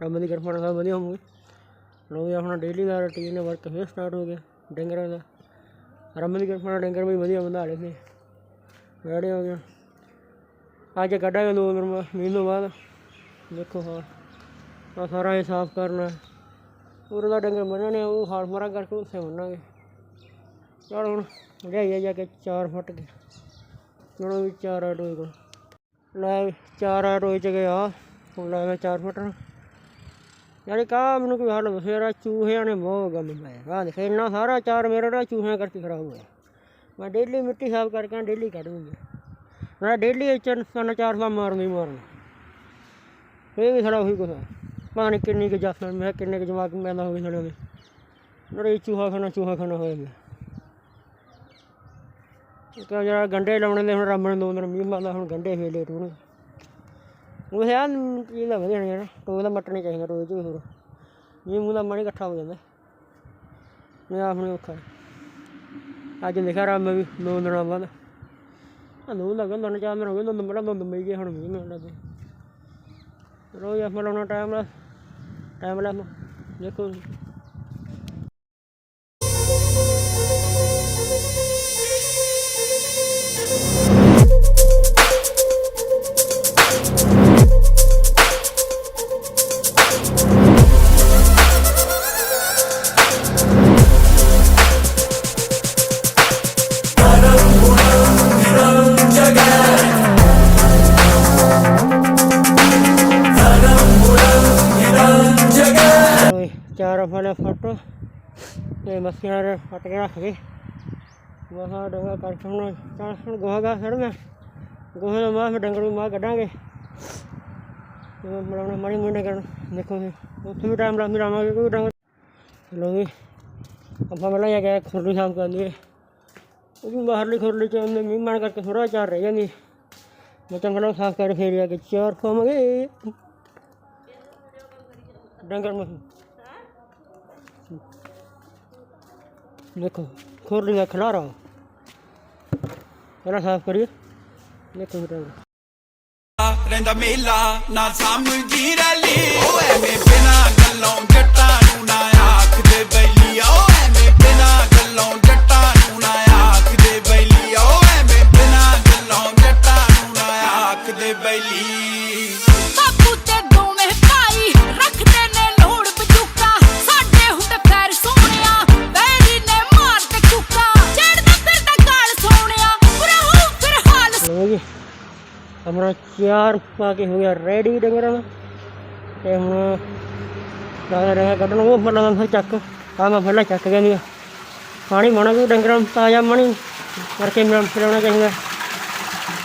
ਰੱਬ ਦੀ ਕਿਰਪਾ ਨਾਲ ਸਭ ਵਧੀਆ ਹੋਵੇ ਲੋ ਵੀ ਆਪਣਾ ਡੇਲੀ ਦਾ ਰੁਟੀਨ ਵਰਕ ਫੇਰ ਸਟਾਰਟ ਹੋ ਗਿਆ ਡੰਗਰਾਂ ਦਾ। ਰੱਬ ਦੀ ਕਿਰਪਾ ਨਾਲ ਡੰਗਰ ਵੀ ਵਧੀਆ ਬੰਦਾ ਲਏ ਨੇ। ਰੈਡੀ ਹੋ ਗਿਆ ਅੱਜ ਕੱਢਾਂਗੇ ਦੋ ਦਿਨ ਬਾਅਦ ਬਾਅਦ। ਦੇਖੋ ਹਾਂ ਆ ਸਾਰਾ ਇਹ ਸਾਫ਼ ਕਰਨਾ। ਉਰੇ ਦਾ ਡੰਗਰ ਬੰਨਣੇ ਉਹ ਹਾਲ ਮਾਰਾ ਕਰਕੇ ਉੱਥੇ ਬੰਨਾਂਗੇ। ਚਲ ਹੁਣ ਲਿਆਈਏ ਜਾ ਕੇ ਚਾਰ ਫੁੱਟ ਕੇ। ਚਲੋ ਵੀ ਚਾਰ ਆਟੋ ਕੋਲ। ਲੈ ਵੀ ਚਾਰ ਆਟੋ ਚ ਗਿਆ। ਹੁਣ ਲੈ ਮੈਂ ਚਾਰ ਫੁੱਟ ਨੂੰ। ਯਾਰ ਕਾ ਮੈਨੂੰ ਕੋਈ ਹੱਲ ਦੱਸੋ ਯਾਰ ਚੂਹਿਆਂ ਨੇ ਬਹੁਤ ਗੰਦ ਪਾਇਆ ਆ ਦੇਖ, ਇੰਨਾ ਸਾਰਾ ਚਾਰ ਮੇਰਾ ਨਾ ਚੂਹਿਆਂ ਕਰਕੇ ਖਰਾਬ ਹੋਇਆ। ਮੈਂ ਡੇਲੀ ਮਿੱਟੀ ਸਾਫ਼ ਕਰਕੇ ਡੇਲੀ ਕੱਢ ਦੂੰਗਾ ਮੈਂ ਡੇਲੀ ਚੰਨ ਤਿੰਨ ਚਾਰ ਵਾਰ ਮਾਰਨੀ ਮਾਰਨਾ। ਇਹ ਵੀ ਸਾਡਾ ਉਹੀ ਕੁਛ ਆ ਪਤਾ ਨਹੀਂ ਕਿੰਨੀ ਕੁ ਜਾਫਰ ਮੈਂ ਕਿੰਨੇ ਕੁ ਜਵਾਕ ਪੈਦਾ ਹੋ ਗਏ ਸਾਡੇ ਦੇ ਮੇਰੇ ਚੂਹਾ ਖਾਣਾ ਚੂਹਾ ਖਾਣਾ ਹੋਇਆ ਮੈਂ ਕਿ ਜਿਹੜਾ ਗੰਡੇ ਲਾਉਣੇ ਦੇ ਹੁਣ ਰੱਬ ਨੇ, ਦੋ ਦਿਨ ਮੀਂਹ ਮਾਰਦਾ ਹੁਣ ਗੰਡੇ ਫੇਲੇ ਲੇਟ ਉਹ ਹੈ ਕੀ ਦਾ ਵਧੀਆ ਯਾਰ ਟੋਏ ਦਾ ਮੱਟਣੇ ਚਾਹੀਦਾ ਟੋਏ ਚ ਵੀ ਹੋਰ। ਮੀਂਹ ਮੂੰਹ ਦਾ ਮਣੀ ਇਕੱਠਾ ਹੋ ਜਾਂਦਾ। ਮੈਂ ਆਪ ਨੂੰ ਔਖਾ ਅੱਜ ਲਿਖਿਆ ਰੱਬ ਵੀ ਦੋ ਦਿਨਾਂ ਬਾਅਦ। ਆ ਦੋ ਲੱਗਾ ਦੋ ਚਾਰ ਦਿਨ ਹੋ ਗਏ, ਦੋ ਬੜਾ ਦੋ ਮਈ ਗਏ ਹੁਣ ਮੀਂਹ ਮਿਲਦਾ ਪਿਆ ਰੋਜ਼ ਆਪਾਂ ਲਾਉਣਾ ਟਾਈਮ ਲਾ ਟਾਈਮ ਨਾਲ ਦੇਖੋ। ਚਾਰ ਫਲੇ ਫੋਟੋ। ਤੇ ਮੱਸੀਆਂ ਦੇ ਫਟ ਕੇ ਰੱਖ ਗਏ। ਵਾਹ ਡੰਗਾ ਕਰਕੇ ਹੁਣ ਤਾਂ ਹੁਣ ਗੋਹਾ ਗਾ ਮੈਂ। ਗੋਹੇ ਦਾ ਮਾਹ ਫਿਰ ਡੰਗਰ ਨੂੰ ਮਾਹ ਕੱਢਾਂਗੇ। ਜਿਵੇਂ ਮਾੜੀ ਮੁੰਡੇ ਕਰਨ ਦੇਖੋ ਉੱਥੇ ਵੀ ਟਾਈਮ ਲੱਗ ਮਿਲਾਵਾਂਗੇ ਕੋਈ ਡੰਗਰ ਚਲੋ ਵੀ ਆਪਾਂ ਪਹਿਲਾਂ ਜਾ ਕੇ ਖੁਰਲੀ ਸਾਫ਼ ਕਰ ਲਈਏ ਉਹ ਵੀ ਬਾਹਰਲੀ ਖੁਰਲੀ ਚ ਉਹਨੇ ਮੀਂਹ ਮਾਰ ਕਰਕੇ ਥੋੜਾ ਚਾਰ ਰਹਿ ਜਾਂਦੀ। ਮੈਂ ਚੰਗਾ ਸਾਫ਼ ਕਰਕੇ ਫੇਰ ਜਾ ਕੇ ਚਾਰ ਖੋਵਾਂਗੇ ਡੰਗਰ ਮਸ ਦੇਖੋ ਖੁਰਲੀ ਦਾ ਖਲਾਰਾ। ਪਹਿਲਾਂ ਸਾਫ਼ ਕਰੀਏ। ਦੇਖੋ ਡੰਗਰ ਰਹਿੰਦਾ ਮੇਲਾ ਨਾ ਸਮਝੀ ਰਲੀ। ਓ ਐਵੇਂ ਬਿਨਾ ਗੱਲੋਂ ਜੱਟਾਂ ਨੂੰ ਨਾ ਆਖਦੇ ਬੈਲੀ। ਓ ਐਵੇਂ ਬਿਨਾ ਗੱਲੋਂ ਜੱਟਾਂ ਨੂੰ ਨਾ ਆਖਦੇ ਬੈਲੀ। ਓ ਐਵੇਂ ਬਿਨਾ ਗੱਲੋਂ ਜੱਟਾਂ ਨੂੰ ਨਾ ਆਖਦੇ ਬੈਲੀ। ਆਪਣਾ ਚਾਰ ਪਾ ਕੇ ਹੋ ਗਿਆ ਰੈਡੀ ਡੰਗਰਾਂ ਦਾ ਤੇ ਹੁਣ ਦਾਦਾ ਡੰਗਰ ਕੱਢਣ, ਉਹ ਪਹਿਲਾਂ ਤਾਂ ਚੱਕ। ਆ ਮੈਂ ਪਹਿਲਾਂ ਚੱਕ ਗਿਆ ਨਹੀਂ ਪਾਣੀ ਮਾਣਾ ਵੀ ਡੰਗਰਾਂ ਨੂੰ, ਤਾਜ਼ਾ ਪਾਣੀ ਕਰਕੇ ਮਿਲਾ ਪਿਲਾਉਣਾ ਚਾਹੀਦਾ।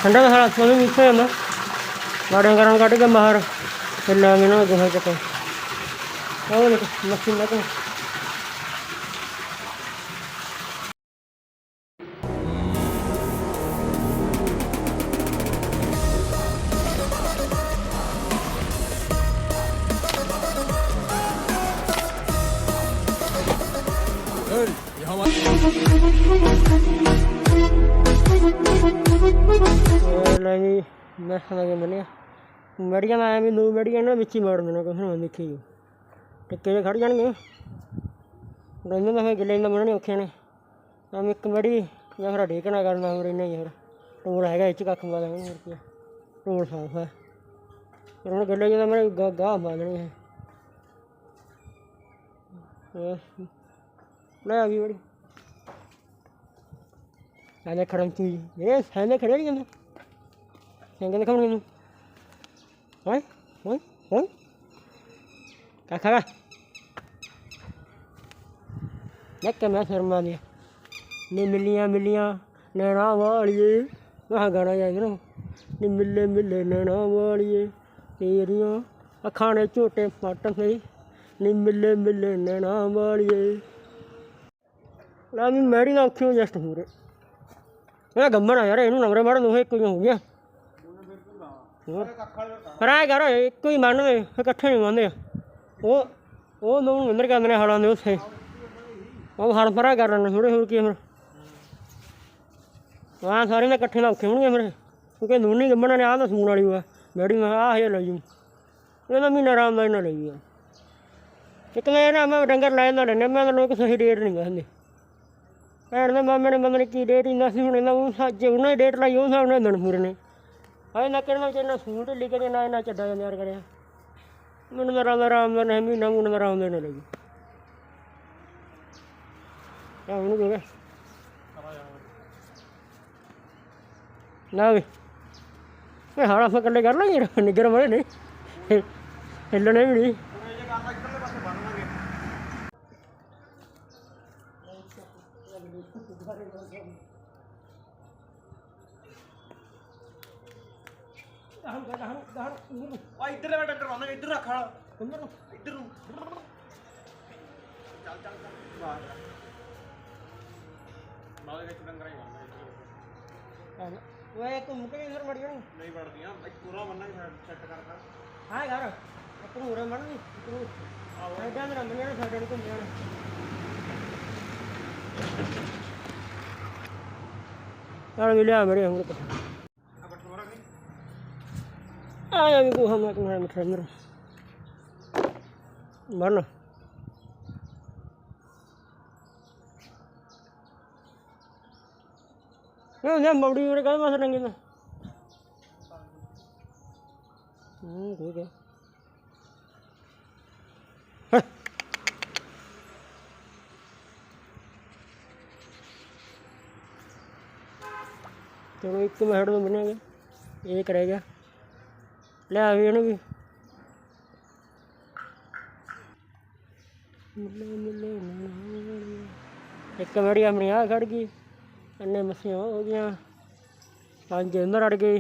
ਠੰਡਾ ਦਾ ਹਾਲਾ ਸੋਨੂੰ ਮਿੱਠਾ ਜਾਂਦਾ ਬਾ ਡੰਗਰਾਂ ਨੂੰ ਕੱਢ ਕੇ ਬਾਹਰ ਪਿਲਾਂਗੇ ਨਾ ਗੋਹਾ ਚੱਕ। ਉਹ ਦੇਖ ਮੱਛੀ ਮੈਂ ਖਾਣਾ ਮੜੀਆਂ ਮੈਂ ਵੀ ਦੋ ਮੜੀਆਂ ਨਾ ਵਿੱਚ ਹੀ ਮਾਰ ਦੇਣਾ ਕੁਛ ਨਾ ਦੇਖੀ ਜੋ ਟਿੱਕੇ ਜਿਹੇ ਖੜ ਜਾਣਗੇ? ਰਹਿੰਦੇ ਤਾਂ ਫਿਰ ਗਿੱਲੇ ਨਾ ਬਣਨੇ ਔਖੇ ਨੇ। ਤਾਂ ਇੱਕ ਮੜੀ ਜਾਂ ਫਿਰ ਢੇਕਣਾ ਕਰਨਾ ਹੋਰ ਇੰਨਾ ਹੀ ਟੋਲ ਹੈਗਾ ਇਹ ਕੱਖ ਪਾ ਦਾਂਗੇ ਹੋਰ ਕੀ ਟੋਲ ਸਾਫ਼ ਹੈ ਪਰ ਹੁਣ ਗਿੱਲੇ ਜਿਹੇ ਤਾਂ ਮੇਰੇ ਗਾ, ਗਾਹ ਮਾਰਨੇ ਹੈ ਲੈ ਆ ਗਈ ਬੜੀ ਆਨੇ ਖੜਮ ਚੀ ਇਹ ਸਾਨੇ ਖੜੇ ਨਹੀਂ ਜਾਂਦਾ? ਸੰਗ ਦੇ ਖਮਣ ਨੂੰ ਓਏ ਓਏ ਓਏ ਕਾ ਖਾ ਦੇਖ ਕੇ ਮੈਂ ਸ਼ਰਮਾ ਗਿਆ ਨੀ ਮਿਲੀਆਂ ਮਿਲੀਆਂ ਨੈਣਾ ਵਾਲੀਏ ਆਹ ਗਾਣਾ ਜਾਂਦਾ ਨਾ ਨੀ ਮਿਲੇ ਮਿਲੇ ਨੈਣਾ ਵਾਲੀਏ ਤੇਰੀਆਂ ਅੱਖਾਂ ਨੇ ਝੋਟੇ ਪੱਟ ਸਹੀ ਨੀ ਮਿਲੇ ਮਿਲੇ ਨੈਣਾ ਵਾਲੀਏ ਲਾ ਵੀ ਮੈੜੀ ਦਾ ਅੱਖੀਂ ਜਸਟ ਹੋ ਰਿਹਾ ਇਹ ਗੰਮਣ ਆ ਯਾਰ ਇਹਨੂੰ ਨੰਬਰ ਮਾਰਨ ਨੂੰ ਇੱਕ ਹੀ ਹੋ ਗਿਆ ਪਰ ਆਏ ਕਰ ਇੱਕੋ ਹੀ ਮੰਨਦੇ ਇਕੱਠੇ ਨਹੀਂ ਮੰਨਦੇ। ਉਹ ਉਹ ਨੂੰ ਅੰਦਰ ਕਰਦੇ ਨੇ ਹਾਲਾਂ ਦੇ ਉੱਥੇ। ਉਹ ਹੜ ਫਰਾ ਕਰ ਲੈਣੇ ਥੋੜੇ ਹੋਰ ਕੀ ਫਿਰ। ਆਹ ਸਾਰੇ ਨੇ ਇਕੱਠੇ ਨਾਲ ਔਖੇ ਹੋਣਗੇ ਫਿਰ। ਕਿਉਂਕਿ ਨੂਨੀ ਗੰਮਣਾ ਨੇ ਆਹ ਤਾਂ ਸੂਣ ਵਾਲੀ ਹੋਆ ਮੈਡੀ ਮੈਂ ਆਹ ਹਜੇ ਲੈ ਇਹਦਾ ਮਹੀਨਾ ਆਰਾਮ ਨਾਲ ਨਾ ਲਈ ਆ। ਇੱਕ ਮੈਂ ਨਾ, ਮੈਂ ਡੰਗਰ ਲੈ ਜਾਂਦਾ ਲੈਣੇ ਮੈਂ ਤਾਂ ਲੋਕ ਸਹੀ ਡੇਟ ਨਹੀਂ ਕਹਿੰਦੇ ਭੈਣ ਦੇ ਮਾਮੇ ਨੇ ਬੰਦੇ ਨੇ ਕੀ ਰੇਟ ਇੰਨਾ ਸੀ, ਹੁਣ ਇਹਨਾਂ ਉਹ ਸੱਚ, ਉਹਨਾਂ ਦੀ ਡੇਟ ਲਾਈ, ਉਹ ਹਿਸਾਬ ਨਾਲ ਦਿਨ ਪੂਰੇ ਨੇ। ਹਾਏ, ਨਾ ਕਿਹਨਾਂ ਵਿੱਚ ਇਹਨਾਂ ਸੂਟ ਲਿਖ ਕੇ ਨਾ ਇਹਨਾਂ ਚੱਡਾ ਜਾਂ ਯਾਰ ਕਰਿਆ। ਮੈਨੂੰ ਮੇਰਾ ਆਰਾਮ ਨਾਲ ਨਹੀਂ, ਮਹੀਨਾ ਮੈਨੂੰ ਮੇਰਾ ਆਰਾਮ ਨਾਲ ਲੱਗੀ ਲਈ ਆ ਉਹਨੂੰ ਕਹੇ ਨਾ ਵੀ। ਇਹ ਹਾੜਾ ਫਾ ਕੱਲੇ ਕਰ ਲਾਂਗੇ ਨਿਗਰ ਵਾਲੇ ਨਹੀਂ ਹਿੱਲਣੇ ਵੀ ਨਹੀਂ। ਆਉਂਦਾ ਇੱਧਰ ਰੱਖ ਵਾਲਾ ਇੱਧਰ ਨੂੰ। ਚੱਲ ਚੱਲ ਚੱਲ। ਬਾਹਰ ਨਾਲੇ ਵਿੱਚ ਡੰਗਰ ਹੀ ਬੰਦਾ ਓਏ ਘੁੰਮ ਕੇ ਇਧਰ ਜਾਣੀ? ਨਹੀਂ ਵੜਦੀਆਂ। ਬਾਈ ਪੂਰਾ ਬੰਨਾ ਸੈੱਟ ਕਰਦਾ ਹਾਂ ਘਰ। ਇੱਕ ਨੂੰ ਉਰੇ ਮੜਨੀ ਇੱਕ ਨੂੰ ਸਾਈਡਾਂ ਦੇ ਰੰਗੀਆਂ ਨੇ ਸਾਈਡਾਂ ਨੂੰ ਘੁੰਮ ਜਾਣਾ ਯਾਰ ਵੀ ਲਿਆ ਮੇਰੇ ਹੁਣ ਆ ਬੱਠ ਮਰਾ ਨਹੀਂ A ja wybucham jak miałem kamerę. Marno. ਨਾ ਨਾ, ਮੌੜੀ ਉਰੇ ਕਾਹ ਮਾਸ ਰੰਗੇ ਨਾ ਹੂੰ, ਠੀਕ ਹੈ। ਚਲੋ ਇੱਕ ਮੈਂ ਹੜ ਬਣਿਆ ਗਿਆ ਇਹ ਕਰੇਗਾ ਲਿਆ ਵੀ ਇਹਨੂੰ ਵੀ। ਮਿਲੇ ਮਿਲੇ ਨਾਲ। ਇੱਕ ਮੇਰੀ ਆਪਣੀ ਆ ਖੜ ਗਈ। ਇੰਨੇ ਮੱਸੀਆਂ ਹੋ ਗਈਆਂ। ਪੰਜ ਅੰਦਰ ਅੜ ਗਈ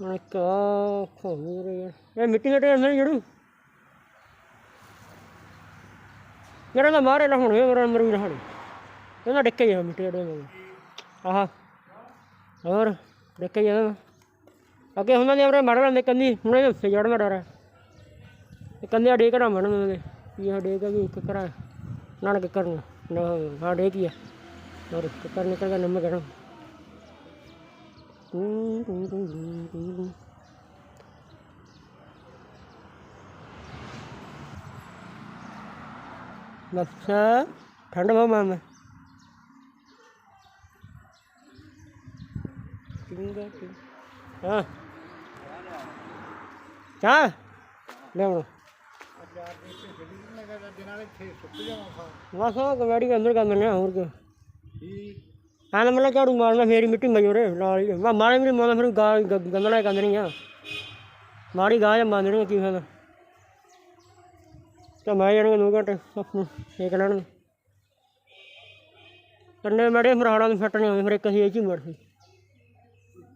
ਹੁਣ ਇੱਕ ਆ ਇਹ ਮਿੱਟੀ ਦੇ ਅੰਦਰ ਜੜੂ। ਮੇਰਾ ਤਾਂ ਮਾਰੇ ਨਾ ਹੁਣ ਮੇਰਾ ਅੰਦਰ ਵੀ ਨਾ ਹੁਣ। ਇਹਨਾਂ ਡਿੱਕੇ ਹੀ ਮਿੱਟੀ ਦੇ ਅੰਦਰ ਹੋਰ ਡਿੱਕੇ ਹੀ ਆ। ਅੱਗੇ ਉਹਨਾਂ ਦੇ ਆਪਣੇ ਮੜ ਲੈਂਦੇ ਕੰਨੀ ਹੁਣ ਇਹ ਉੱਤੇ ਚੜ੍ਹਨਾ ਡਰ ਹੈ ਇਹ ਕੰਨੇ ਡੇ ਕਰਾਂ ਮੜਨ ਉਹਨਾਂ ਦੇ ਇਹ ਡੇ ਵੀ ਇੱਕ ਕਰਾ ਨਾਨਕ ਕਰਨ ਨਾ ਹਾਂ ਡੇ ਕੀ ਹੈ ਔਰ ਕਰ ਨਿਕਲ ਗਿਆ ਨੰਮ ਕਰਾਂ two two two two two ਬੱਚਾ ਹਾਂ। ਚਾਹ? ਲਿਆਉਣਾ ਬਸ ਉਹ ਕਮੇਡੀ ਦੇ ਅੰਦਰ ਕੰਮ ਨੇ ਹੋਰ ਕੀ। ਹਾਂ ਨਾ ਮਤਲਬ ਝਾੜੂ ਮਾਰਨਾ ਫੇਰ ਹੀ ਮਿੱਟੀ ਮਜੋਰੇ ਨਾਲ ਹੀ। ਮੈਂ ਮਾਰੇ ਵੀ ਮਾਰਨਾ ਫਿਰ ਗਾ ਗ- ਗੰਦਲਾ ਕੰਦ ਨਹੀਂ ਆ ਮਾੜੀ ਗਾਹ ਜਾਂ ਮੰਨਣੀ ਕੀ ਫਾਇਦਾ। ਤਾਂ ਮੈਂ ਜਾਣਗੇ ਦੋ ਘੰਟੇ ਸੇਕ ਲੈਣ। ਕੰਨੇ ਮੜੇ ਫਿਰ ਹਾੜਾਂ ਨੂੰ ਫਿੱਟ ਨਹੀਂ ਆਉਂਦੇ ਫਿਰ ਇੱਕ ਅਸੀਂ ਇਹ ਚ ਹੀ ਮੜ ਸੀ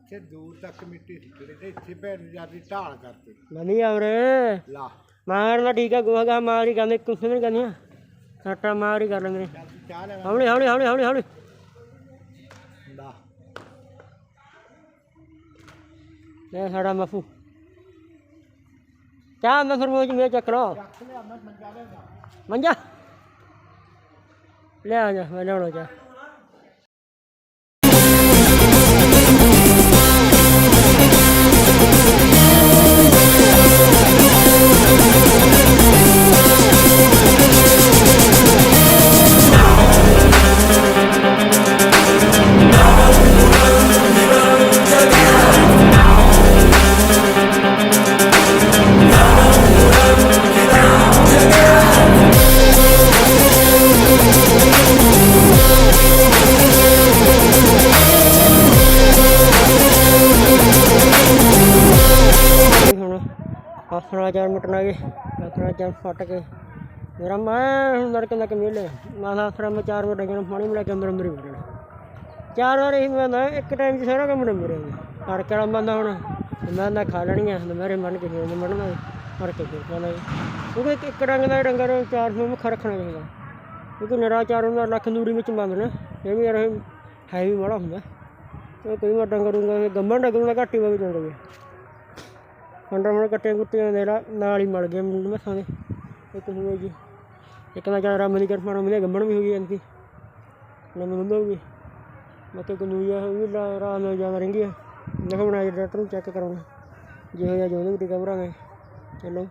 ਇੱਥੇ ਦੂਰ ਤੱਕ ਮਿੱਟੀ ਸਿੱਟਣੀ ਤੇ ਇੱਥੇ ਭੈਣ ਜਿਆਦੀ ਢਾਲ ਕਰਤੇ। ਵਧੀਆ ਵੀਰੇ ਲਾ। ਮਾਰਨਾ ਠੀਕ ਆ ਗੋਹਾ ਗਾ ਮਾਰ ਕਹਿੰਦੇ ਕੁਛ ਨਹੀਂ ਕਰਨੀਆਂ। ਸੱਟਾ ਮਾਰ ਕਰ ਲੈਂਦੇ ਨੇ ਚੱਲ ਤੂੰ ਚਾਹ ਲੈ ਹੌਲੀ ਹੌਲੀ ਹੌਲੀ ਹੌਲੀ ਹੌਲੀ। ਲਾ। ਲੈ ਸਾਡਾ ਮਫੂ। ਚਾਹ ਮੈਂ ਫਿਰ ਮੋਜ ਮੇ ਚੱਕ ਲਓ ਮੰਜਾ? ਲੈ ਆ ਜਾ ਮੈਂ ਲਿਆਉਣਾ ਚਾਹ। ਆਸਰਾ ਚਾਰ ਮਟਣਾ ਗਏ ਆਸਰਾ ਚਾਰ ਫਟ ਕੇ। ਮੇਰਾ ਮੈਂ ਹੁਣ ਲੜਕੇ ਦਾ ਕਮੀਲੇ ਮੈਂ ਫਿਰ ਮੈਂ ਚਾਰ ਵਜੇ ਜਨ ਪਾਣੀ ਮਿਲਾ ਕੇ ਅੰਦਰ ਅੰਦਰ ਹੀ ਬੈਠਣਾ ਚਾਰ ਵਾਰ ਹੀ ਮੈਂ ਇੱਕ ਟਾਈਮ 'ਚ ਸਾਰਾ ਕੰਮ ਨੰਬਰ ਹੈ ਹਰ ਕਿਹੜਾ ਬੰਦਾ ਹੁਣ, ਮੈਂ ਨਾ ਖਾ ਲੈਣੀਆਂ ਤੇ ਮੇਰੇ ਮਨ ਕੇ ਨਹੀਂ ਮੜਨਾ ਹਰ ਕੇ ਫਿਰ ਕਹਿੰਦਾ ਕਿਉਂਕਿ ਇੱਕ- ਇੱਕ ਡੰਗ ਦਾ ਡੰਗਰ ਚਾਰ ਸੌ ਮੁੱਖ ਰੱਖਣਾ ਚਾਹੀਦਾ। ਕਿਉਂਕਿ ਨਿਰਾ ਚਾਰ ਉਹਨਾਂ ਲੱਖ ਦੂਰੀ ਵਿੱਚ ਮੰਗ ਨਾ। ਇਹ ਵੀ ਯਾਰ ਹੈ ਵੀ ਮਾੜਾ ਹੁੰਦਾ। ਉਹ ਕਈ ਵਾਰ ਡੰਗਰ ਡੂੰਗਾ ਗੰਮਣ ਡੰਗਰ ਘੱਟ ਹੀ ਵਗ ਜਾਂਦੇ ਫੰਡਰ ਮਣ ਕੱਟੇ ਕੁੱਟੀਆਂ ਦੇ ਨਾਲ ਹੀ ਮਲ ਗਏ ਮੁੰਡੇ ਮਸਾਂ ਦੇ ਇੱਕ ਹੋਏ ਜੀ ਇੱਕ ਨਾ ਚਾਹ ਰਾਮ ਦੀ ਕਿਰਪਾ ਨਾਲ ਮੇਰੇ ਗੰਮਣ ਵੀ ਹੋ ਗਈ ਐਨਕੀ। ਨਾ ਮੈਂ ਹੋ ਗਈ। ਮੈਂ ਤੇ ਕਨੂਆ ਹੋ ਗਈ ਲਾ ਰਾਤ ਨੂੰ ਜਾਣਾ ਰਹਿੰਦੀ ਆ। ਦੇਖੋ ਬਣਾ ਕੇ ਡਾਕਟਰ ਨੂੰ ਚੈੱਕ ਕਰਾਉਣਾ। ਜਿਹੋ ਜਿਹਾ ਜੋ ਉਹਦੇ ਵਿੱਚ ਕਮਰਾ ਮੈਂ ਚਲੋ।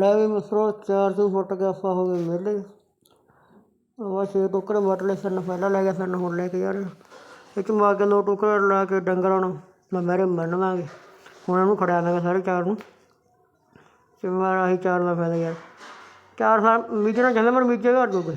ਲੈ ਵੀ ਮਿੱਤਰੋ ਚਾਰ ਤੋਂ ਫੁੱਟ ਕੇ ਆਪਾਂ ਹੋ ਗਏ ਵਿਹਲੇ। ਆਵਾ ਛੇ ਟੋਕਰੇ ਵੱਟ ਲਏ ਸਨ ਪਹਿਲਾਂ ਲੈ ਗਿਆ ਸਨ ਹੁਣ ਲੈ ਕੇ ਜਾ ਰਹੇ ਇਹ ਕੇ ਦੋ ਟੋਕਰੇ ਲਾ ਕੇ ਡੰਗਰਾਂ ਨੂੰ ਮੈਂ ਮੇਰੇ ਮੰਨਵਾਂਗੇ ਹੁਣ ਇਹਨੂੰ ਖੜਾ ਲਾਂਗੇ ਸਾਰੇ ਚਾਰ ਨੂੰ। ਤੇ ਮਾਰਾ ਹੀ ਚਾਰ ਦਾ ਫਾਇਦਾ ਯਾਰ। ਚਾਰ ਸਾਲ ਬੀਜਣਾ ਚਾਹੁੰਦਾ, ਪਰ ਬੀਜੇ ਘਰ ਜੋਗੇ